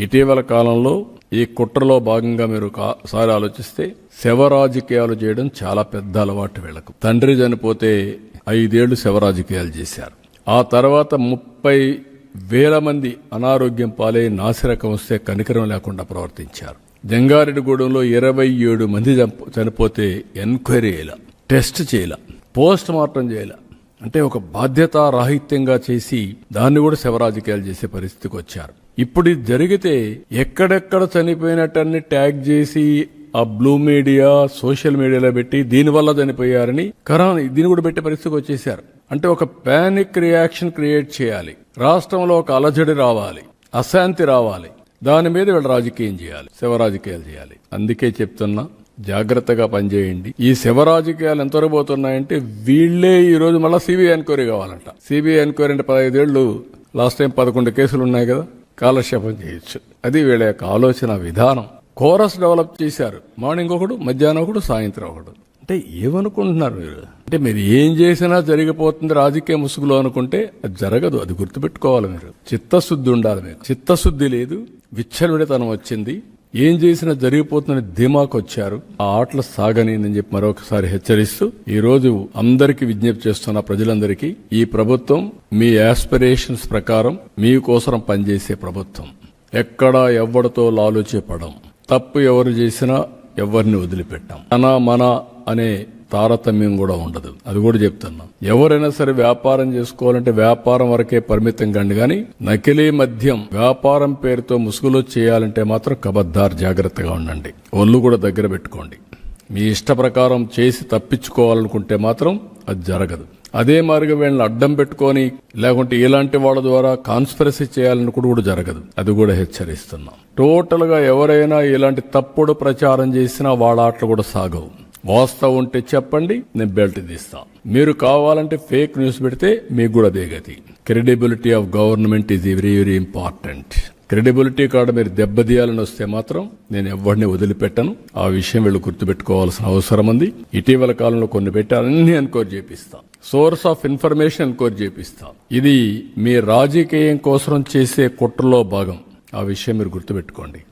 ఇటీవల కాలంలో ఈ కుట్రలో భాగంగా మీరు ఒకసారి ఆలోచిస్తే శవ రాజకీయాలు చేయడం చాలా పెద్ద అలవాటు వీళ్ళకు తండ్రి చనిపోతే ఐదేళ్ళు శవ రాజకీయాలు చేశారు. ఆ తర్వాత ముప్పై వేల మంది అనారోగ్యం పాలై నాసిరకం వస్తే కనికరం లేకుండా ప్రవర్తించారు. జంగారెడ్డిగూడెంలో ఇరవై ఏడు మంది చనిపోతే ఎంక్వైరీ చేయాల టెస్ట్ చేయాల పోస్ట్ మార్టం చేయాల. అంటే ఒక బాధ్యత రాహిత్యంగా చేసి దాన్ని కూడా శవరాజకీయాలు చేసే పరిస్థితికి వచ్చారు. ఇప్పుడు ఇది జరిగితే ఎక్కడెక్కడ చనిపోయినట్టన్ని ట్యాగ్ చేసి ఆ బ్లూ మీడియా సోషల్ మీడియాలో పెట్టి దీనివల్ల చనిపోయారని కరోనా దీన్ని కూడా పెట్టే పరిస్థితికి వచ్చేసారు అంటే ఒక పానిక్ రియాక్షన్ క్రియేట్ చేయాలి. రాష్ట్రంలో ఒక అలజడి రావాలి. అశాంతి రావాలి. దాని మీద వీళ్ళు రాజకీయం చేయాలి. శివరాజకీయాలు చేయాలి. అందుకే చెప్తున్నా జాగ్రత్తగా పనిచేయండి. ఈ శవ రాజకీయాలు ఎంతవరకు పోతున్నాయంటే వీళ్ళే ఈ రోజు మళ్ళీ సిబిఐ ఎంక్వైరీ కావాలంట. సిబిఐ ఎంక్వైరీ అంటే పదహైదేళ్ళు లాస్ట్ టైం పదకొండు కేసులు ఉన్నాయి కదా కాలక్షేపం చేయొచ్చు. అది వీళ్ళ యొక్క ఆలోచన విధానం. కోరస్ డెవలప్ చేశారు. మార్నింగ్ ఒకడు మధ్యాహ్నం ఒకడు సాయంత్రం ఒకడు. అంటే ఏమనుకుంటున్నారు మీరు? అంటే మీరు ఏం చేసినా జరిగిపోతుంది రాజకీయ ముసుగులో అనుకుంటే అది జరగదు అది గుర్తుపెట్టుకోవాలి మీరు. చిత్తశుద్ధి ఉండాలి మీరు. చిత్తశుద్ధి లేదు విచ్చలవిడితనం వచ్చింది. ఏం చేసినా జరిగిపోతుందని ధీమాకు వచ్చారు. ఆ ఆటలు సాగని చెప్పి మరొకసారి హెచ్చరిస్తూ ఈ రోజు అందరికీ విజ్ఞప్తి చేస్తున్న ప్రజలందరికీ ఈ ప్రభుత్వం మీ యాస్పిరేషన్స్ ప్రకారం మీకోసం పనిచేసే ప్రభుత్వం. ఎక్కడా ఎవ్వడితో లాలుచేపడం తప్పు ఎవరు చేసినా ఎవరిని వదిలిపెట్టాం. మన మన అనే తారతమ్యం కూడా ఉండదు. అది కూడా చెప్తున్నా. ఎవరైనా సరే వ్యాపారం చేసుకోవాలంటే వ్యాపారం వరకే పరిమితం కండి. కానీ నకిలీ మద్యం వ్యాపారం పేరుతో ముసుగులో చేయాలంటే మాత్రం కబద్దార్ జాగ్రత్తగా ఉండండి. ఒళ్ళు కూడా దగ్గర పెట్టుకోండి. మీ ఇష్ట ప్రకారం చేసి తప్పించుకోవాలనుకుంటే మాత్రం అది జరగదు. అదే మార్గం వీళ్ళని అడ్డం పెట్టుకొని లేకుంటే ఇలాంటి వాళ్ళ ద్వారా కాన్స్పిరసీ చేయాలని కూడా కూడా జరగదు. అది కూడా హెచ్చరిస్తున్నాం. టోటల్గా ఎవరైనా ఇలాంటి తప్పుడు ప్రచారం చేసినా వాళ్ళ ఆటలు కూడా సాగవు. వాస్తవం ఉంటే చెప్పండి నేను బెల్ట్ తీస్తా. మీరు కావాలంటే ఫేక్ న్యూస్ పెడితే మీకు కూడా అదే గతి. Credibility of government is very very important. Credibility card మీరు దెబ్బతీయాలని వస్తే మాత్రం నేను ఎవరిని వదిలిపెట్టను. ఆ విషయం వీళ్ళు గుర్తుపెట్టుకోవాల్సిన అవసరం ఉంది. ఇటీవల కాలంలో కొన్ని పెట్టాలన్నీ ఎన్కోర్ చేపిస్తా. సోర్స్ ఆఫ్ ఇన్ఫర్మేషన్ ఎన్కోర్ చేపిస్తా. ఇది మీ రాజకీయం కోసం చేసే కుట్రలో భాగం. ఆ విషయం మీరు గుర్తుపెట్టుకోండి.